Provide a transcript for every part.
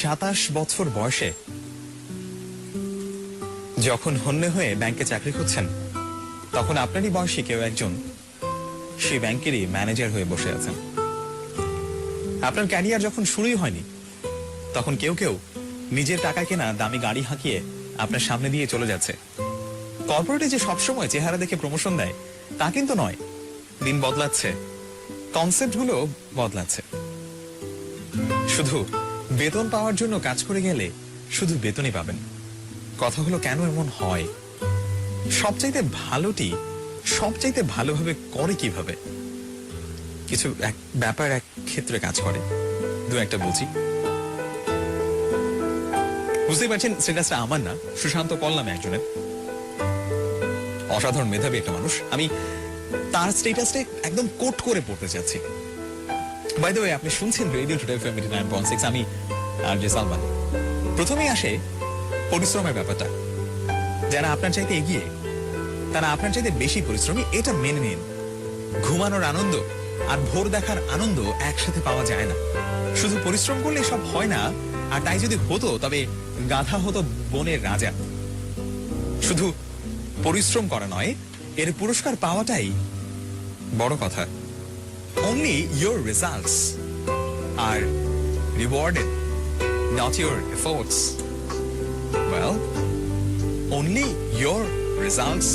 সাতাশ বছর বয়সে যখন হন্যে হয়ে ব্যাংকে চাকরি করছেন তখন আপনারই বয়সী কেউ একজন, সেই ব্যাংকেরই ম্যানেজার হয়ে বসে আছেন। আপনার ক্যারিয়ার যখন শুরুই হয়নি, তখন কেউ কেউ নিজের টাকা কেনা দামি গাড়ি হাঁকিয়ে আপনার সামনে দিয়ে চলে যাচ্ছে। কর্পোরেটে যে সবসময় চেহারা দেখে প্রমোশন দেয়, তা কিন্তু নয়। দিন বদলাচ্ছে কনসেপ্টগুলো বদলাচ্ছে। শুধু বেতন পাওয়ার জন্য কাজ করে গেলে শুধু বেতনই পাবেন। কথাগুলো কেন এমন হয়? সবচাইতে ভালোটি সবচাইতে ভালোভাবে করে কীভাবে? কিছু এক ব্যাপার এক ক্ষেত্রে কাজ করে। দু একটা বলছি বুঝতেই পারছেন স্ট্যাটাসটা আমার না, সুশান্ত নামে একজনের। অসাধারণ মেধাবী একটা মানুষ। আমি তার স্ট্যাটাসটা একদম কোট করে পড়তে চাচ্ছি। বাই দ্য ওয়ে আপনি শুনছেন radio today eighty nine point six. আমি আর জে সালমান। প্রথমেই আসে পরিশ্রমের ব্যাপারটা। যারা আপনার চাইতে এগিয়ে তারা আপনার চাইতে বেশি পরিশ্রমী এটা মেনে নিন। ঘুমানোর আনন্দ আর ভোর দেখার আনন্দ একসাথে পাওয়া যায় না। শুধু পরিশ্রম করলে সব হয় না আর তাই যদি হতো তবে গাধা হতো বনের রাজা। শুধু পরিশ্রম করা নয় এর পুরস্কার পাওয়াটাই বড় কথা। অনলি your results আর rewarded, not your efforts. Well, only your results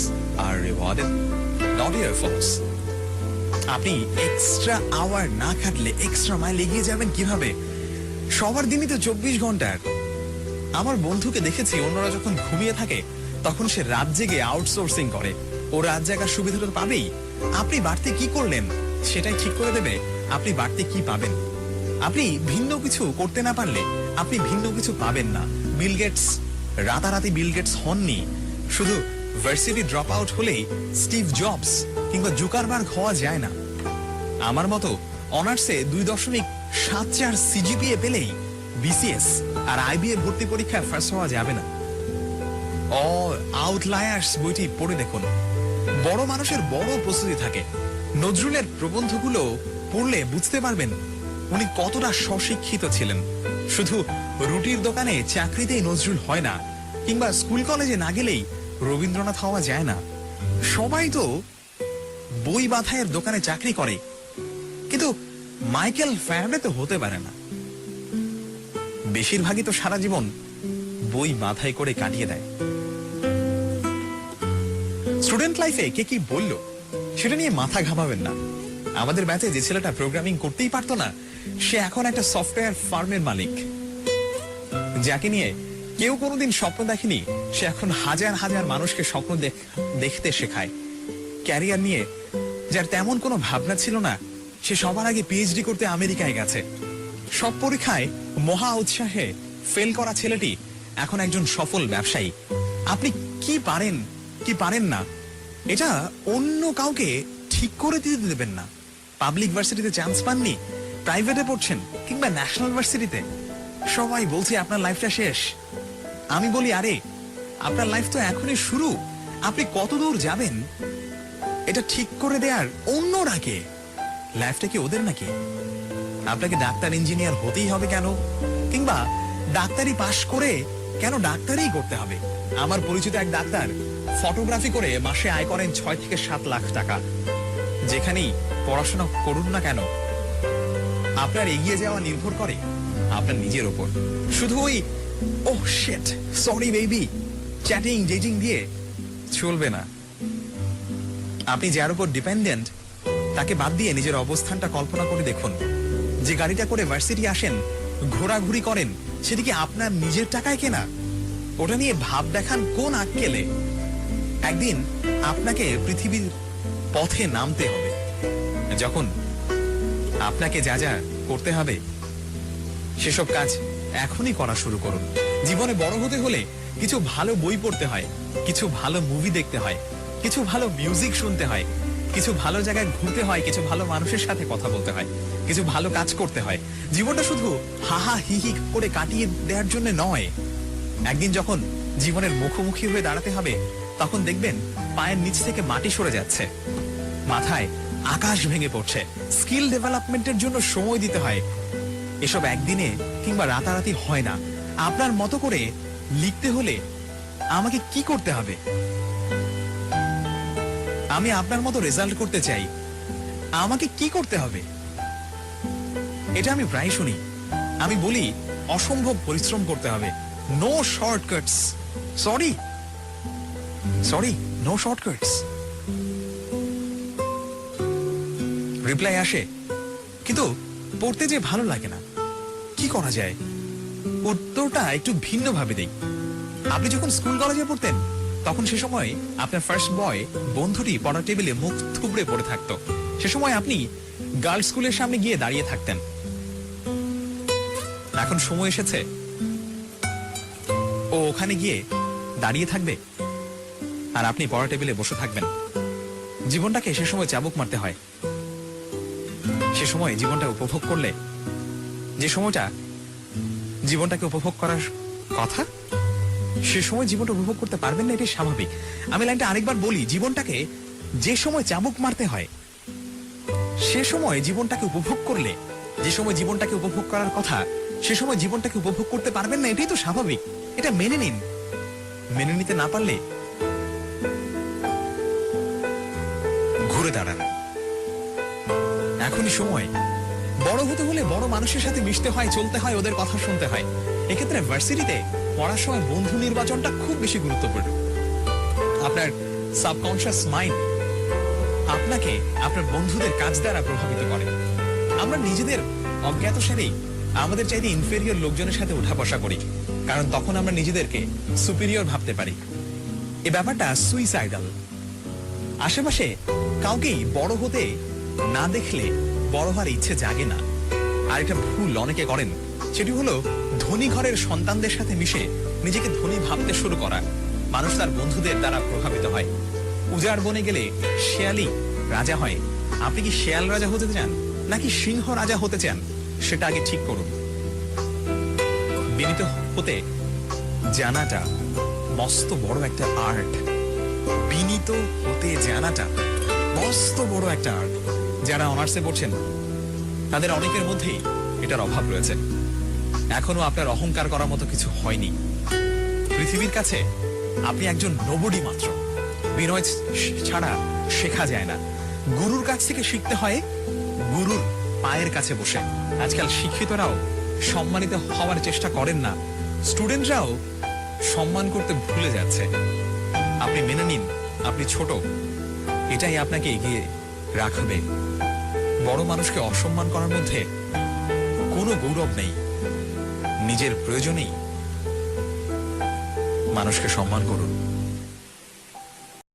are rewarded, not your efforts. আপনি এক্সট্রা আওয়ার না খাটলে এক্সট্রা মাইল এগিয়ে যাবেন কীভাবে? সবার দিনই তো চব্বিশ ঘণ্টার আমার বন্ধুকে দেখেছি অন্যরা যখন ঘুমিয়ে থাকে তখন সে রাত জেগে আউটসোর্সিং করে। ও রাত জাগার সুবিধাটা পাবেই। আপনি বাড়তে কি করলেন সেটাই ঠিক করে দেবে। আপনি বাড়তে কি পাবেন? আপনি ভিন্ন কিছু করতে না পারলে আপনি ভিন্ন কিছু পাবেন না। বিল গেটস রাতারাতি বিল গেটস হননি। শুধু ভার্সিটি ড্রপ আউট হলেই স্টিভ জবস কিংবা জুকারবার্গ হওয়া যায় না। আমার মতো অনার্সে দুই দশমিক সাত চার সিজিপিএ পেলেই বিসিএস আর আইবিএ ভর্তি পরীক্ষায় ফার্স্ট হওয়া যাবে না। অল আউটলায়ার্স বইটি পড়ে দেখুন। বড় মানুষের বড় প্রস্তুতি থাকে। নজরুলের প্রবন্ধগুলো পড়লে বুঝতে পারবেন উনি কতটা স্বশিক্ষিত ছিলেন? শুধু রুটির দোকানে চাকরিতেই নজরুল হয় না, কিংবা স্কুল কলেজে না গেলেই রবীন্দ্রনাথ হওয়া যায় না। সবাই তো বই বাঁধাইয়ের দোকানে চাকরি করে, কিন্তু মাইকেল ফ্যারাডে তো হতে পারে না। বেশিরভাগই তো সারা জীবন বই মাথায় করে কাটিয়ে দেয়। স্টুডেন্ট লাইফে কে কি বলল, সেটা নিয়ে মাথা ঘামাবেন না। আমাদের ব্যাচে যে ছেলেটা প্রোগ্রামিং করতেই পারতো না সে এখন একটা সফটওয়্যার ফার্মের মালিক। যাকে নিয়ে কেউ কোনোদিন স্বপ্ন দেখেনি, সে এখন হাজার হাজার মানুষকে স্বপ্ন দেখতে শেখায়। ক্যারিয়ার নিয়ে যার তেমন কোনো ভাবনা ছিল না, সে সবার আগে পিএইচডি করতে আমেরিকায় গেছে। সব পরীক্ষায় মহা উৎসাহে ফেল করা ছেলেটি এখন একজন সফল ব্যবসায়ী। আপনি কি পারেন কি পারেন না, এটা অন্য কাউকে ঠিক করে দিতে দেবেন না। পাবলিক ভার্সিটিতে চান্স পাননি প্রাইভেটে পড়ছেন কিংবা ন্যাশনাল ভার্সিটিতে? সবাই বলছে আপনার লাইফটা শেষ। আমি বলি, আরে, আপনার লাইফ তো এখনই শুরু। আপনি কত দূর যাবেন? এটা ঠিক করে দেয়ার অন্যরা কে লাইফটা কি ওদের নাকি? আপনাকে ডাক্তার ইঞ্জিনিয়ার হতেই হবে কেন? কিংবা ডাক্তারি পাশ করে কেন ডাক্তারই করতে হবে? আমার পরিচিত এক ডাক্তার ফটোগ্রাফি করে মাসে আয় করেন ছয় থেকে সাত লাখ টাকা। যেখানেই পড়াশোনা করুন না কেন আপনার এগিয়ে যাওয়া নির্ভর করে আপনার নিজের ওপর। শুধু ওই ও শেট সরি বেবি চ্যাটিং ডেটিং দিয়ে চলবে না। আপনি যার উপর ডিপেন্ডেন্ট তাকে বাদ দিয়ে নিজের অবস্থানটা কল্পনা করে দেখুন। যে গাড়িটা করে ভার্সিটি আসেন, ঘোরাঘুরি করেন, সেটি আপনার নিজের টাকায় কেনা? ওটা নিয়ে ভাব দেখান কোন আক্কেলে। একদিন আপনাকে পৃথিবীর পথে নামতে হবে। যখন আপনাকে যা যা করতে হবে, সেসব কাজ এখনই করা শুরু করুন। জীবনে বড় হতে হলে কিছু ভালো বই পড়তে হয়, কিছু ভালো মুভি দেখতে হয়, কিছু ভালো মিউজিক শুনতে হয়, কিছু ভালো জায়গায় ঘুরতে হয়, কিছু ভালো মানুষের সাথে কথা বলতে হয়, কিছু ভালো কাজ করতে হয়। জীবনটা শুধু হাহা হি হি করে কাটিয়ে দেওয়ার জন্য নয়। একদিন যখন জীবনের মুখোমুখি হয়ে দাঁড়াতে হবে, তখন দেখবেন পায়ের নিচ থেকে মাটি সরে যাচ্ছে। মাথায় আকাশ ভেঙে পড়ছে। স্কিল ডেভেলপমেন্টের জন্য সময় দিতে হয়। এসব একদিনে কিংবা রাতারাতি হয় না। আপনার মতো করে লিখতে হলে আমাকে কি করতে হবে? আমি আপনার মতো রেজাল্ট করতে চাই। আমাকে কি করতে হবে? এটা আমি প্রায় শুনি। আমি বলি, অসম্ভব পরিশ্রম করতে হবে। No shortcuts sorry sorry no shortcuts reply আসে। কিন্তু পড়তে যে ভালো লাগে না, কি করা যায়? উত্তরটা একটু ভিন্নভাবে দেই। আপনি যখন স্কুল কলেজে পড়তেন, তখন সে সময় আপনার ফার্স্ট বয় বন্ধুটি পড়ার টেবিলে মুখ থুবড়ে পড়ে থাকতো। সে সময় আপনি গার্লস স্কুলের সামনে গিয়ে দাঁড়িয়ে থাকতেন। এখন সময় এসেছে। ও ওখানে গিয়ে দাঁড়িয়ে থাকবে আর আপনি পড়া টেবিলে বসে থাকবেন। জীবনটাকে সে সময় চাবুক মারতে হয়। সে সময় জীবনটা উপভোগ করলে, যে সময়টা জীবনটাকে উপভোগ করার কথা, সে সময় জীবনটা উপভোগ করতে পারবেন না, এটাই স্বাভাবিক। আমি লাইনটা আরেকবার বলি, জীবনটাকে যে সময় চাবুক মারতে হয়, সে সময় জীবনটাকে উপভোগ করলে, যে সময় জীবনটাকে উপভোগ করার কথা, সে সময় জীবনটাকে উপভোগ করতে পারবেন না, এটাই তো স্বাভাবিক। এটা মেনে নিন। মেনে নিতে না পারলে ঘুরে দাঁড়ান। এখনই সময়। বড় হতে হলে বড় মানুষের সাথে মিশতে হয়, চলতে হয়, ওদের কথা শুনতে হয়। এক্ষেত্রে ভার্সিটিতে পড়ার সময় বন্ধু নির্বাচনটা খুব বেশি গুরুত্বপূর্ণ। আপনার সাবকনশিয়াস মাইন্ড আপনাকে আপনার বন্ধুদের কাজ দ্বারা প্রভাবিত করে। আমরা নিজেদের অজ্ঞাত সারেই আমাদের চাইতে ইনফেরিয়র লোকজনের সাথে উঠা বসা করি, কারণ তখন আমরা নিজেদেরকে সুপিরিয়র ভাবতে পারি। এ ব্যাপারটা সুইসাইডাল আশেপাশে কাউকেই বড় হতে না দেখলে বড় হওয়ার ইচ্ছে জাগে না। আর একটা ভুল অনেকে করেন, সেটি হলো ধনী ঘরের সন্তানদের সাথে মিশে নিজেকে ধনী ভাবতে শুরু করা। মানুষ তার বন্ধুদের দ্বারা প্রভাবিত হয়। উজাড় বনে গেলে শেয়ালি রাজা হয়। আপনি কি শেয়াল রাজা হতে চান, নাকি সিংহ রাজা হতে চান, সেটা আগে ঠিক করুন। বিনীত হতে জানাটা মস্ত বড় একটা আর্ট বিনীত হতে জানাটা মস্ত বড় একটা আর্ট যারা অনার্সে পড়ছেন, তাদের অনেকের মধ্যেই এটার অভাব রয়েছে। এখনও আপনার অহংকার করার মতো কিছু হয়নি। পৃথিবীর কাছে আপনি একজন নবডি মাত্র। বিনয় ছাড়া শেখা যায় না। গুরুর কাছ থেকে শিখতে হয়, গুরুর পায়ের কাছে বসে। আজকাল শিক্ষিতরাও সম্মানিত হওয়ার চেষ্টা করেন না। স্টুডেন্টরাও সম্মান করতে ভুলে যাচ্ছে। আপনি মেনে নিন, আপনি ছোট। এটাই আপনাকে এগিয়ে রাখবে। বড় মানুষকে অসম্মান করার মধ্যে কোনো গৌরব নেই। নিজের প্রয়োজনেই মানুষকে সম্মান করুন।